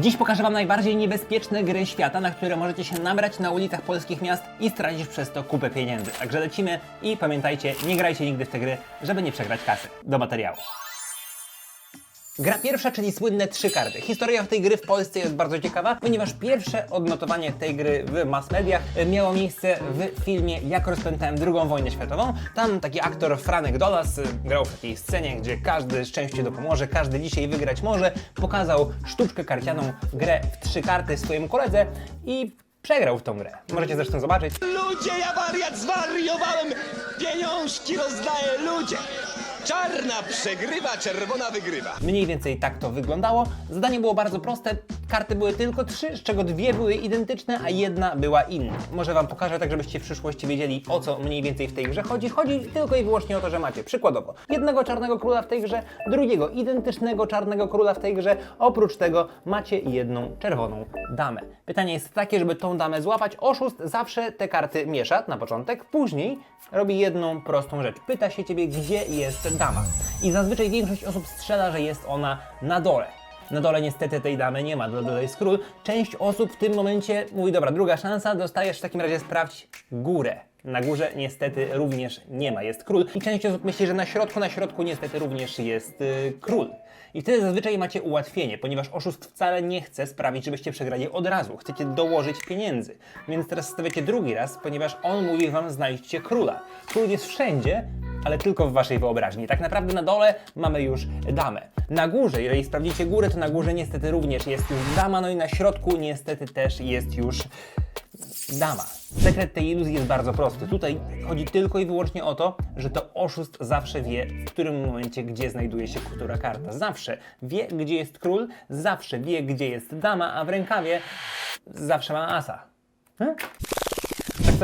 Dziś pokażę Wam najbardziej niebezpieczne gry świata, na które możecie się nabrać na ulicach polskich miast i stracić przez to kupę pieniędzy. Także lecimy i pamiętajcie, nie grajcie nigdy w te gry, żeby nie przegrać kasy. Do materiału. Gra pierwsza, czyli słynne trzy karty. Historia tej gry w Polsce jest bardzo ciekawa, ponieważ pierwsze odnotowanie tej gry w mass mediach e, miało miejsce w filmie Jak rozpętałem II wojnę światową. Tam taki aktor Franek Dolas e, grał w takiej scenie, gdzie każdy szczęście dopomoże, każdy dzisiaj wygrać może. Pokazał sztuczkę karcianą, grę w trzy karty swojemu koledze i przegrał w tą grę. Możecie zresztą zobaczyć. Ludzie, ja wariat zwariowałem! Pieniążki rozdaję ludzie! Czarna przegrywa, czerwona wygrywa. Mniej więcej tak to wyglądało. Zadanie było bardzo proste. Karty były tylko trzy, z czego dwie były identyczne, a jedna była inna. Może Wam pokażę tak, żebyście w przyszłości wiedzieli, o co mniej więcej w tej grze chodzi. Chodzi tylko i wyłącznie o to, że macie przykładowo jednego czarnego króla w tej grze, drugiego identycznego czarnego króla w tej grze. Oprócz tego macie jedną czerwoną damę. Pytanie jest takie, żeby tą damę złapać. Oszust zawsze te karty miesza na początek, później robi jedną prostą rzecz. Pyta się Ciebie, gdzie jest dama. I zazwyczaj większość osób strzela, że jest ona na dole. Na dole niestety tej damy nie ma, na dole jest król. Część osób w tym momencie mówi, dobra, druga szansa, dostajesz w takim razie sprawdź górę. Na górze niestety również nie ma, jest król. I część osób myśli, że na środku, na środku niestety również jest y, król. I wtedy zazwyczaj macie ułatwienie, ponieważ oszust wcale nie chce sprawić, żebyście przegrali od razu. Chcecie dołożyć pieniędzy. Więc teraz stawiacie drugi raz, ponieważ on mówi wam znajdźcie króla. Król jest wszędzie, ale tylko w waszej wyobraźni. Tak naprawdę na dole mamy już damę. Na górze, jeżeli sprawdzicie górę, to na górze niestety również jest już dama, no i na środku niestety też jest już dama. Sekret tej iluzji jest bardzo prosty. Tutaj chodzi tylko i wyłącznie o to, że to oszust zawsze wie, w którym momencie, gdzie znajduje się która karta. Zawsze wie, gdzie jest król, zawsze wie, gdzie jest dama, a w rękawie zawsze ma asa. Hmm?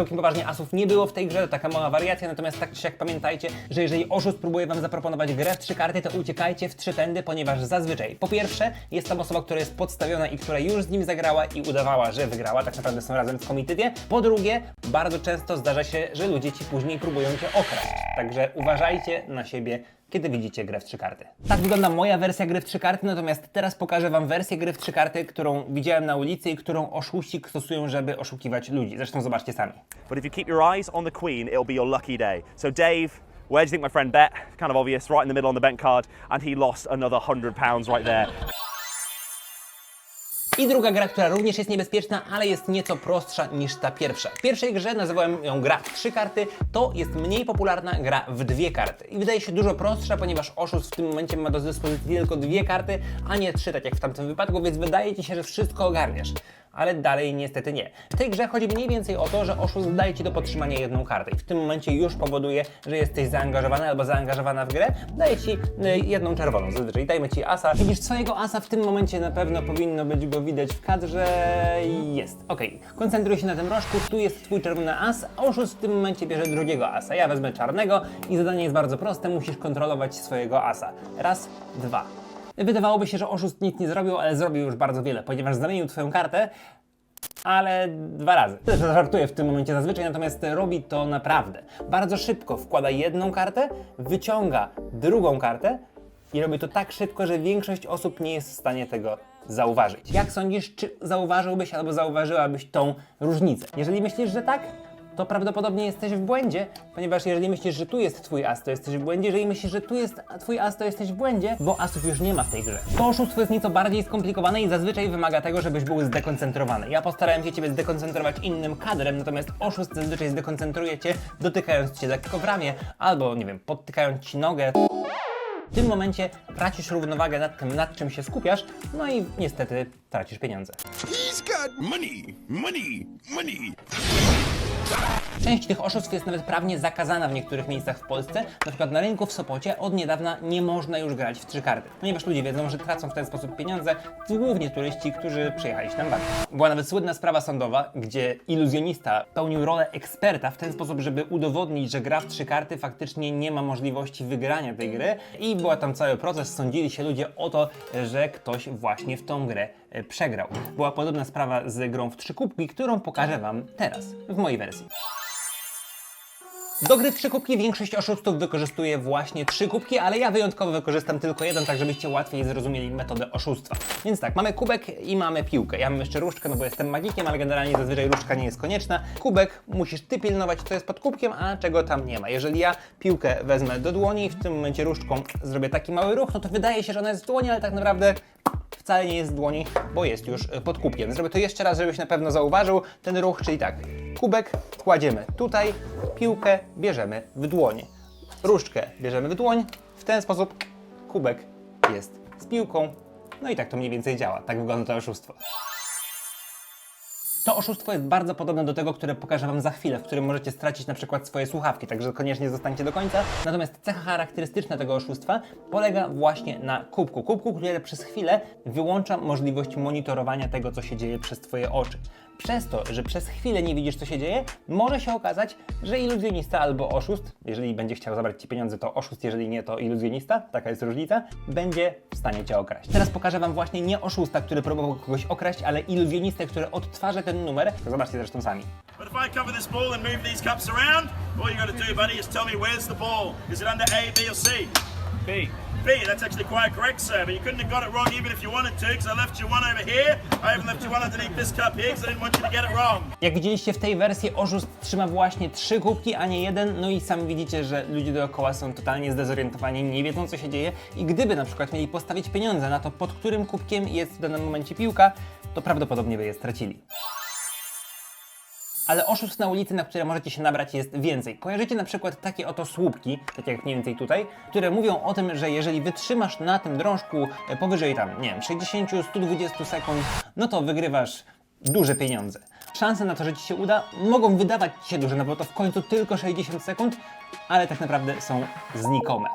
Całkiem poważnie, asów nie było w tej grze, to taka mała wariacja, natomiast tak czy siak pamiętajcie, że jeżeli oszust próbuje wam zaproponować grę w trzy karty, to uciekajcie w trzy pędy, ponieważ zazwyczaj, po pierwsze, jest tam osoba, która jest podstawiona i która już z nim zagrała i udawała, że wygrała, tak naprawdę są razem w komitywie. Po drugie, bardzo często zdarza się, że ludzie ci później próbują cię okraść. Także uważajcie na siebie, kiedy widzicie grę w trzy karty. Tak wygląda moja wersja gry w trzy karty, natomiast teraz pokażę wam wersję gry w trzy karty, którą widziałem na ulicy i którą oszuści stosują, żeby oszukiwać ludzi. Zresztą zobaczcie sami. But if you keep your eyes on the queen, it'll be your lucky day. So, Dave, where do you think my friend bet? Kind of obvious, right in the middle on the bet card, and he lost another hundred pounds right there. I druga gra, która również jest niebezpieczna, ale jest nieco prostsza niż ta pierwsza. W pierwszej grze nazywałem ją gra w trzy karty, to jest mniej popularna gra w dwie karty. I wydaje się dużo prostsza, ponieważ oszust w tym momencie ma do dyspozycji tylko dwie karty, a nie trzy, tak jak w tamtym wypadku, więc wydaje ci się, że wszystko ogarniesz. Ale dalej niestety nie. W tej grze chodzi mniej więcej o to, że oszust daje ci do podtrzymania jedną kartę i w tym momencie już powoduje, że jesteś zaangażowany albo zaangażowana w grę, daje ci y, jedną czerwoną zazwyczaj. Dajmy ci asa. Widzisz swojego asa w tym momencie na pewno powinno być go widać w kadrze. Jest. Okej. Koncentruj się na tym rożku. Tu jest twój czerwony as, oszust w tym momencie bierze drugiego asa. Ja wezmę czarnego i zadanie jest bardzo proste. Musisz kontrolować swojego asa. Raz, dwa. Wydawałoby się, że oszust nic nie zrobił, ale zrobił już bardzo wiele, ponieważ zamienił twoją kartę ale dwa razy. Też żartuję w tym momencie zazwyczaj, natomiast robi to naprawdę. Bardzo szybko wkłada jedną kartę, wyciąga drugą kartę i robi to tak szybko, że większość osób nie jest w stanie tego zauważyć. Jak sądzisz, czy zauważyłbyś albo zauważyłabyś tą różnicę? Jeżeli myślisz, że tak, to prawdopodobnie jesteś w błędzie, ponieważ jeżeli myślisz, że tu jest twój as, to jesteś w błędzie, jeżeli myślisz, że tu jest twój as, to jesteś w błędzie, bo asów już nie ma w tej grze. To oszustwo jest nieco bardziej skomplikowane i zazwyczaj wymaga tego, żebyś był zdekoncentrowany. Ja postarałem się ciebie zdekoncentrować innym kadrem, natomiast oszust zazwyczaj zdekoncentruje cię, dotykając cię lekko w ramię, albo, nie wiem, podtykając ci nogę. W tym momencie tracisz równowagę nad tym, nad czym się skupiasz, no i niestety tracisz pieniądze. He's got money, money, money. Część tych oszustw jest nawet prawnie zakazana w niektórych miejscach w Polsce. Na przykład na rynku w Sopocie od niedawna nie można już grać w trzy karty, ponieważ ludzie wiedzą, że tracą w ten sposób pieniądze, głównie turyści, którzy przyjechali się tam bawić. Była nawet słynna sprawa sądowa, gdzie iluzjonista pełnił rolę eksperta w ten sposób, żeby udowodnić, że gra w trzy karty faktycznie nie ma możliwości wygrania tej gry i była tam cały proces, sądzili się ludzie o to, że ktoś właśnie w tą grę przegrał. Była podobna sprawa z grą w trzy kubki, którą pokażę Wam teraz, w mojej wersji. Do gry trzy kubki większość oszustów wykorzystuje właśnie trzy kubki, ale ja wyjątkowo wykorzystam tylko jeden, tak żebyście łatwiej zrozumieli metodę oszustwa. Więc tak, mamy kubek i mamy piłkę. Ja mam jeszcze różdżkę, no bo jestem magikiem, ale generalnie zazwyczaj różdżka nie jest konieczna. Kubek musisz ty pilnować, co jest pod kubkiem, a czego tam nie ma. Jeżeli ja piłkę wezmę do dłoni i w tym momencie różdżką zrobię taki mały ruch, no to wydaje się, że ona jest w dłoni, ale tak naprawdę wcale nie jest w dłoni, bo jest już y, pod kubkiem. Zrobię to jeszcze raz, żebyś na pewno zauważył ten ruch, czyli tak, kubek kładziemy tutaj, piłkę bierzemy w dłoń, różdżkę bierzemy w dłoń, w ten sposób kubek jest z piłką, no i tak to mniej więcej działa, tak wygląda to oszustwo. To oszustwo jest bardzo podobne do tego, które pokażę Wam za chwilę, w którym możecie stracić na przykład swoje słuchawki, także koniecznie zostańcie do końca. Natomiast cecha charakterystyczna tego oszustwa polega właśnie na kubku. Kubku, który przez chwilę wyłącza możliwość monitorowania tego, co się dzieje przez Twoje oczy. Przez to, że przez chwilę nie widzisz, co się dzieje, może się okazać, że iluzjonista albo oszust, jeżeli będzie chciał zabrać Ci pieniądze, to oszust, jeżeli nie, to iluzjonista, taka jest różnica, będzie w stanie Cię okraść. Teraz pokażę Wam właśnie nie oszusta, który próbował kogoś okraść, ale iluzjonistę, który odtwarza ten numer. Zobaczcie zresztą sami. But if I cover this ball and move these cups around, all you got to do, buddy, is tell me where's the ball. Is it under A, B, or C? B. B. That's actually quite correct, sir. But you couldn't have got it wrong even if you wanted to, because I left you one over here. I even left you one underneath this cup here, because I didn't want you to get it wrong. Jak widzieliście w tej wersji, oszust trzyma właśnie trzy kubki, a nie jeden. No i sami widzicie, że ludzie dookoła są totalnie zdezorientowani, nie wiedzą co się dzieje. I gdyby na przykład mieli postawić pieniądze na to, pod którym kubkiem jest w danym momencie piłka, to prawdopodobnie by je stracili. Ale oszustw na ulicy, na które możecie się nabrać jest więcej. Kojarzycie na przykład takie oto słupki, tak jak mniej więcej tutaj, które mówią o tym, że jeżeli wytrzymasz na tym drążku e, powyżej tam, nie wiem, 60-120 sekund, no to wygrywasz duże pieniądze. Szanse na to, że Ci się uda, mogą wydawać się duże, no bo to w końcu tylko 60 sekund, ale tak naprawdę są znikome.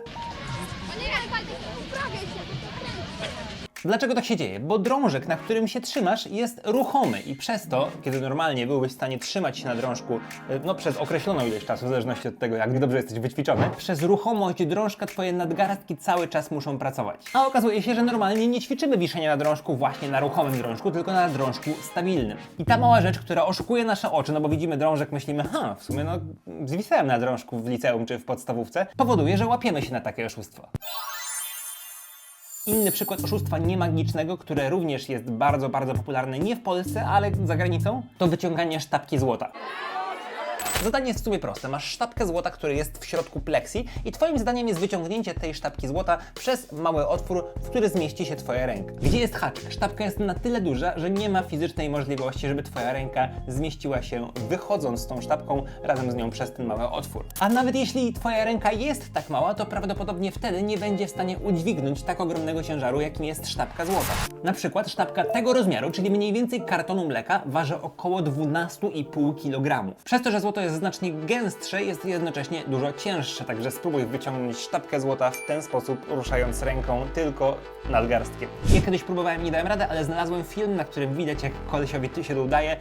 Dlaczego tak się dzieje? Bo drążek, na którym się trzymasz, jest ruchomy i przez to, kiedy normalnie byłbyś w stanie trzymać się na drążku e, no, przez określoną ilość czasu, w zależności od tego, jak dobrze jesteś wyćwiczony, przez ruchomość drążka twoje nadgarstki cały czas muszą pracować. A okazuje się, że normalnie nie ćwiczymy wiszenia na drążku właśnie na ruchomym drążku, tylko na drążku stabilnym. I ta mała rzecz, która oszukuje nasze oczy, no bo widzimy drążek, myślimy, ha, w sumie no, zwisałem na drążku w liceum czy w podstawówce, powoduje, że łapiemy się na takie oszustwo. Inny przykład oszustwa niemagicznego, które również jest bardzo, bardzo popularne nie w Polsce, ale za granicą, to wyciąganie sztabki złota. Zadanie jest w sumie proste. Masz sztabkę złota, który jest w środku pleksji i twoim zadaniem jest wyciągnięcie tej sztabki złota przez mały otwór, w który zmieści się twoja ręka. Gdzie jest haczyk? Sztabka jest na tyle duża, że nie ma fizycznej możliwości, żeby twoja ręka zmieściła się wychodząc z tą sztabką razem z nią przez ten mały otwór. A nawet jeśli twoja ręka jest tak mała, to prawdopodobnie wtedy nie będzie w stanie udźwignąć tak ogromnego ciężaru, jakim jest sztabka złota. Na przykład sztabka tego rozmiaru, czyli mniej więcej kartonu mleka, waży około 12,5 kg. Przez to, że złoto jest znacznie gęstsze, jest jednocześnie dużo cięższe, także spróbuj wyciągnąć sztabkę złota w ten sposób, ruszając ręką tylko nadgarstkiem. Ja kiedyś próbowałem, nie dałem rady, ale znalazłem film, na którym widać, jak kolesiowi się udaje.